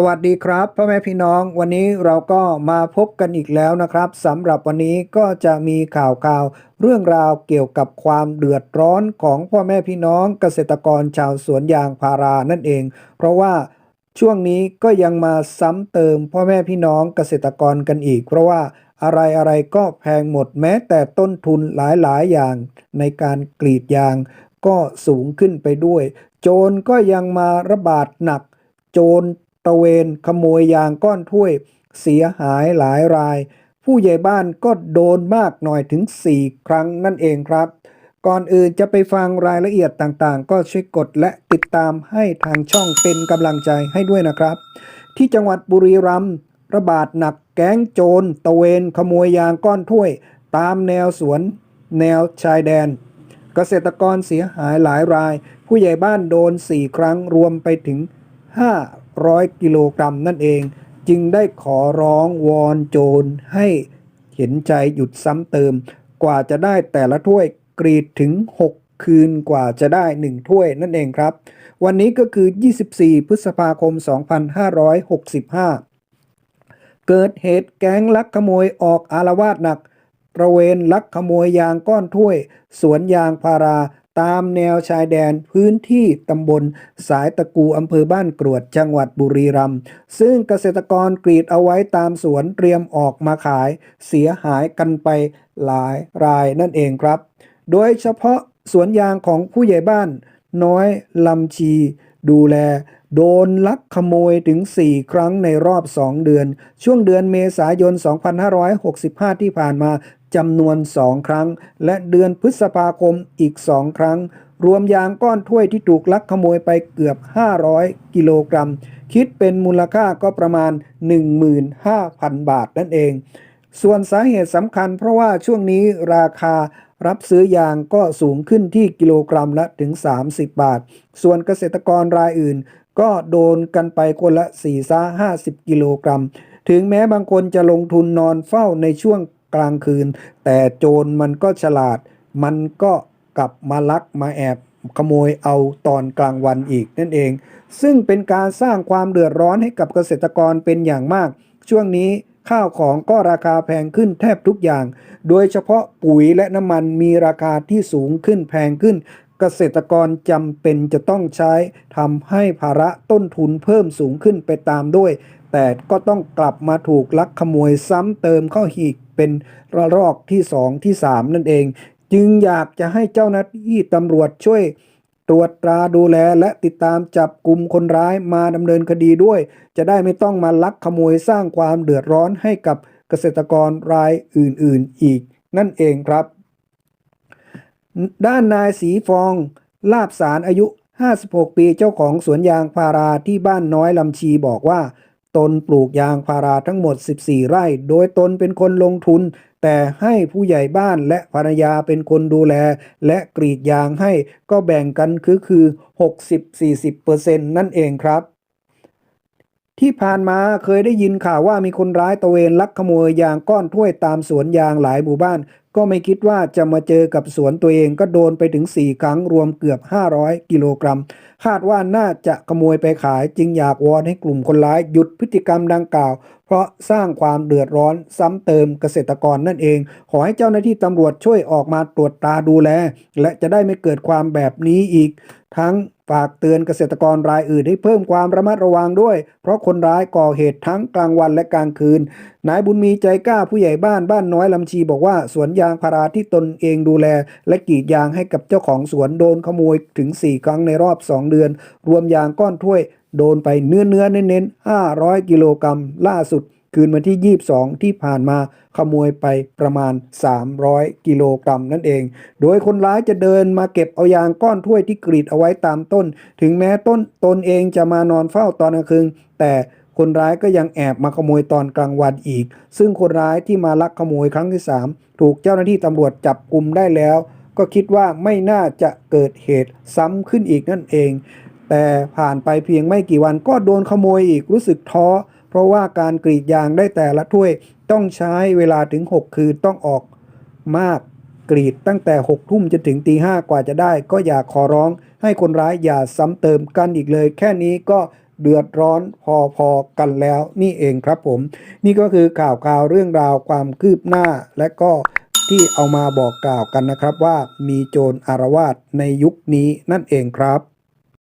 สวัสดีครับพ่อแม่พี่น้องวันนี้เราก็มาพบกันอีกแล้วนะครับสำหรับวันนี้ก็จะมีข่าวข่าวเรื่องราวเกี่ยวกับความเดือดร้อนของพ่อแม่พี่น้องเกษตรกรชาวสวนยางพารานั่นเอง เพราะว่าช่วงนี้ก็ยังมาซ้ำเติมพ่อแม่พี่น้องเกษตรกรกันอีก เพราะว่าอะไรอะไรก็แพงหมดแม้แต่ต้นทุนหลายๆ อย่างในการกรีดยางก็สูงขึ้นไปด้วย โจรก็ยังมาระบาดหนัก โจร ตระเวนขโมยยางก้อนถ้วย เสียหายหลายราย ผู้ใหญ่บ้านก็โดนมากหน่อยถึง 4 ครั้งนั่นเองครับ ก่อนอื่นจะไปฟังรายละเอียดต่างๆ ก็ช่วยกดและติดตามให้ทางช่องเป็นกำลังใจให้ด้วยนะครับ ที่จังหวัดบุรีรัมย์ระบาดหนักแก๊งโจรตะเวนขโมยยางก้อนถ้วย ตามแนวสวน แนวชายแดน เกษตรกรเสียหายหลายราย ผู้ใหญ่บ้านโดน 4 ครั้งรวมไปถึง 500 กิโลกรัมนั่นเอง จึงได้ขอร้องวอนโจรให้เห็นใจหยุดซ้ำเติม กว่าจะได้แต่ละถ้วยกรีดถึง 6 คืนกว่าจะได้ 1 ถ้วยนั่นเองครับ วันนี้ก็คือ 24 พฤษภาคม 2565 เกิดเหตุแก๊งลักขโมยออกอารวาสหนักตระเวนลักขโมยยางก้อนถ้วย สวนยางพารา ตามแนวชายแดนพื้นที่ตำบลสายตะกูอำเภอบ้านกรวดจังหวัดบุรีรัมย์ซึ่งเกษตรกรกรีดเอาไว้ตามสวนเตรียมออกมาขายเสียหายกันไปหลายรายนั่นเองครับ โดยเฉพาะสวนยางของผู้ใหญ่บ้านน้อยลำชี ดูแล โดนลักขโมยถึง 4 ครั้งในรอบ 2 เดือน ช่วงเดือนเมษายน 2565 ที่ผ่านมาจำนวน 2 ครั้ง และเดือนพฤษภาคมอีก 2 ครั้ง รวมยางก้อนถ้วยที่ถูกลักขโมยไปเกือบ 500 กิโลกรัม คิดเป็นมูลค่าก็ประมาณ 15,000 บาทนั่นเอง ส่วนสาเหตุสำคัญเพราะว่าช่วงนี้ราคา รับซื้อยางก็สูงขึ้นที่กิโลกรัมละถึง 30 บาท ส่วนเกษตรกรรายอื่น ก็โดนกันไปคนละ4ซ่า50 กิโลกรัม ถึงแม้บางคนจะลงทุนนอนเฝ้าในช่วงกลางคืน แต่โจรมันก็ฉลาด มันก็กลับมาลักมาแอบขโมยเอาตอนกลางวันอีกนั่นเอง ซึ่งเป็นการสร้างความเดือดร้อนให้กับเกษตรกรเป็นอย่างมาก ช่วงนี้ ข้าวของก็ราคาแพงขึ้นแทบทุกอย่าง โดยเฉพาะปุ๋ยและน้ำมันมีราคาที่สูงขึ้นแพงขึ้น เกษตรกรจำเป็นจะต้องใช้ทำให้ภาระต้นทุนเพิ่มสูงขึ้นไปตามด้วย แต่ก็ต้องกลับมาถูกลักขโมยซ้ำเติมเข้าหีกเป็นระลอกที่2ที่3นั่นเอง จึงอยากจะให้เจ้าหน้าที่ตำรวจช่วย ตรวจตราดูแลและติดตามจับกลุ่มคนร้ายมาดำเนินคดีด้วย จะได้ไม่ต้องมาลักขโมยสร้างความเดือดร้อนให้กับเกษตรกรรายอื่นๆอีก นั่นเองครับ ด้านนายสีฟอง ลาบสารอายุ 56 ปีเจ้าของสวนยางพาราที่บ้านน้อยลำชีบอกว่า ตนปลูกยางพาราทั้งหมด 14 ไร่ โดยตนเป็นคนลงทุน แต่ให้ผู้ใหญ่บ้านและภรรยาเป็นคนดูแล และกรีดยางให้ก็แบ่งกันคือคือ 60-40%นั่นเองครับ ที่ผ่านมาเคยได้ยินข่าวว่ามีคนร้ายตะเวนลักขโมยยางก้อนถ้วยตามสวนยางหลายหมู่บ้าน ก็ไม่คิดว่าจะมาเจอกับสวนตัวเองก็โดนไปถึง 4 ครั้งรวมเกือบ 500 กิโลกรัม คาดว่าน่าจะขโมยไปขายจึงอยากวอนให้กลุ่มคนร้ายหยุดพฤติกรรมดังกล่าว เพราะสร้างความเดือดร้อนซ้ำเติมเกษตรกรนั่นเอง ขอให้เจ้าหน้าที่ตำรวจช่วยออกมาตรวจตาดูแล และจะได้ไม่เกิดความแบบนี้อีก ทั้ง ฝากเตือนเกษตรกรรายอื่นให้เพิ่มความระมัดระวังด้วย เพราะคนร้ายก่อเหตุทั้งกลางวันและกลางคืน นายบุญมีใจกล้าผู้ใหญ่บ้านบ้านน้อยลำชีบอกว่าสวนยางพาราที่ตนเองดูแล และกรีดยางให้กับเจ้าของสวนโดนขโมยถึง 4 ครั้งในรอบ 2 เดือน รวมยางก้อนถ้วย โดนไปเนื้อเนื้อเน้นๆ500 กิโลกรัมล่าสุด คืนวันที่ 22 ที่ผ่านมาขโมยไปประมาณ 300 กิโลกรัมนั่นเอง โดยคนร้ายจะเดินมาเก็บเอายางก้อนถ้วยที่กรีดเอาไว้ตามต้น ถึงแม้ต้นตนเองจะมานอนเฝ้าตอนกลางคืนแต่คนร้ายก็ยังแอบมาขโมยตอนกลางวันอีก ซึ่งคนร้ายที่มาลักขโมยครั้งที่ 3 ถูกเจ้าหน้าที่ตำรวจจับกลุ่มได้แล้ว ก็คิดว่าไม่น่าจะเกิดเหตุซ้ำขึ้นอีกนั่นเอง แต่ผ่านไปเพียงไม่กี่วันก็โดนขโมยอีกรู้สึกท้อ เพราะว่าการกรีดยางได้แต่ละถ้วยต้องใช้เวลาถึง 6 คืนต้องออกมากกรีดตั้งแต่6ทุ่มจนถึงตีห้ากว่าจะได้ ก็อย่าขอร้องให้คนร้ายอย่าซ้ำเติมกันอีกเลย แค่นี้ก็เดือดร้อนพอๆกันแล้วนี่เองครับผม นี่ก็คือข่าวข่าวเรื่องราวความคืบหน้า และก็ที่เอามาบอกกล่าวกันนะครับว่ามีโจรอารวาสในยุคนี้นั่นเองครับ